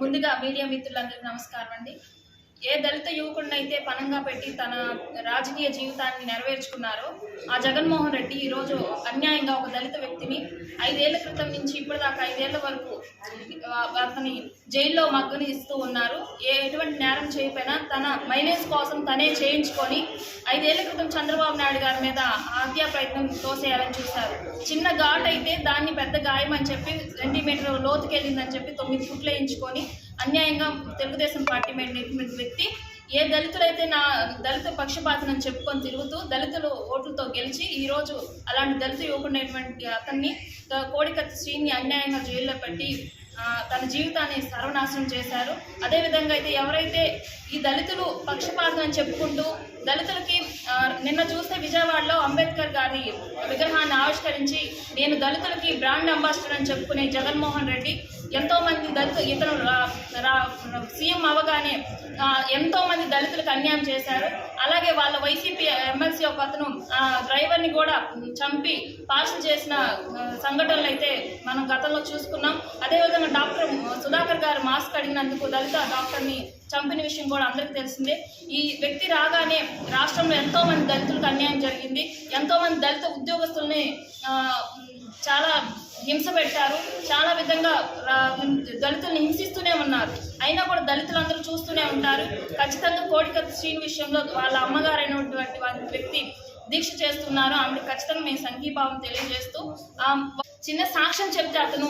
ముందుగా మీడియా మిత్రులందరికీ నమస్కారం అండి ఏ దళిత యువకుడినైతే పనంగా పెట్టి తన రాజకీయ జీవితాన్ని నెరవేర్చుకున్నారో ఆ జగన్మోహన్ రెడ్డి ఈరోజు అన్యాయంగా ఒక దళిత వ్యక్తిని ఐదేళ్ళ క్రితం నుంచి ఇప్పటిదాకా ఐదేళ్ళ వరకు అతని జైల్లో మగ్గుని ఇస్తూ ఉన్నారు. ఏ ఎటువంటి నేరం చేయకపోయినా తన మైలేజ్ కోసం తనే చేయించుకొని ఐదేళ్ళ క్రితం చంద్రబాబు నాయుడు గారి మీద హత్యా ప్రయత్నం తోసేయాలని చూశారు. చిన్న ఘాట్ అయితే దాన్ని పెద్ద గాయం అని చెప్పి సెంటీమీటర్ లోతుకెళ్ళిందని చెప్పి తొమ్మిది ఫుట్లు వేయించుకొని అన్యాయంగా తెలుగుదేశం పార్టీ మీద వ్యక్తి ఏ దళితులైతే నా దళిత పక్షపాతనని చెప్పుకొని తిరుగుతూ దళితులు ఓట్లతో గెలిచి ఈరోజు అలాంటి దళిత యువకుడైనటువంటి అతన్ని కోడికత్తి శ్రీని అన్యాయంగా జైల్లో పెట్టి తన జీవితాన్ని సర్వనాశనం చేశారు. అదేవిధంగా అయితే ఎవరైతే ఈ దళితులు పక్షపాతం అని చెప్పుకుంటూ దళితులకి విజయవాడలో అంబేద్కర్ గారి విగ్రహాన్ని ఆవిష్కరించి నేను దళితులకి బ్రాండ్ అంబాసిడర్ అని చెప్పుకునే జగన్మోహన్ రెడ్డి ఎంతోమంది దళితు దళిత ఇతను రా- రా- సీఎం అవగానే ఎంతోమంది దళితులకు అన్యాయం చేశారు. అలాగే వాళ్ళ వైసీపీ ఎమ్మెల్సీ ఒక అతను డ్రైవర్ని కూడా చంపి పార్సల్ చేసిన సంఘటనలు అయితే మనం గతంలో చూసుకున్నాం. అదేవిధంగా డాక్టర్ సుధాకర్ గారు మాస్క్ అడిగినందుకు దళిత డాక్టర్ని చంపిన విషయం కూడా అందరికీ తెలిసిందే ఈ వ్యక్తి రాగానే రాష్ట్రంలో ఎంతో మంది దళితులకు అన్యాయం జరిగింది. ఎంతో మంది దళిత ఉద్యోగస్తుల్ని చాలా హింస పెట్టారు. చాలా విధంగా దళితుల్ని హింసిస్తూనే ఉన్నారు. అయినా కూడా దళితులందరూ చూస్తూనే ఉంటారు. ఖచ్చితంగా కోడికత్తి శ్రీని విషయంలో వాళ్ళ అమ్మగారైనటువంటి వారి వ్యక్తి దీక్ష చేస్తున్నారు. ఆమె ఖచ్చితంగా మేము సంఘీభావం తెలియజేస్తూ చిన్న సాక్ష్యం చెప్తే అతను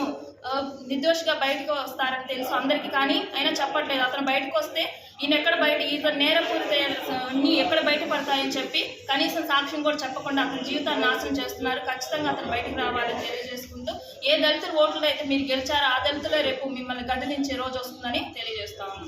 నిర్దోషిగా బయటకు వస్తారని తెలుసు అందరికీ కానీ అయినా చెప్పట్లేదు. అతను బయటకు వస్తే ఈయన ఎక్కడ బయట ఇతను నేరపూరిత అన్నీ ఎక్కడ బయటపడతాయని చెప్పి కనీసం సాక్ష్యం కూడా చెప్పకుండా అతని జీవితాన్ని నాశనం చేస్తున్నారు. ఖచ్చితంగా అతను బయటకు రావాలని తెలియజేసుకుంటూ ఏ దళితుల ఓట్లు అయితే మీరు గెలిచారో ఆ దళితులే రేపు మిమ్మల్ని గదిలించే రోజు వస్తుందని తెలియజేస్తాము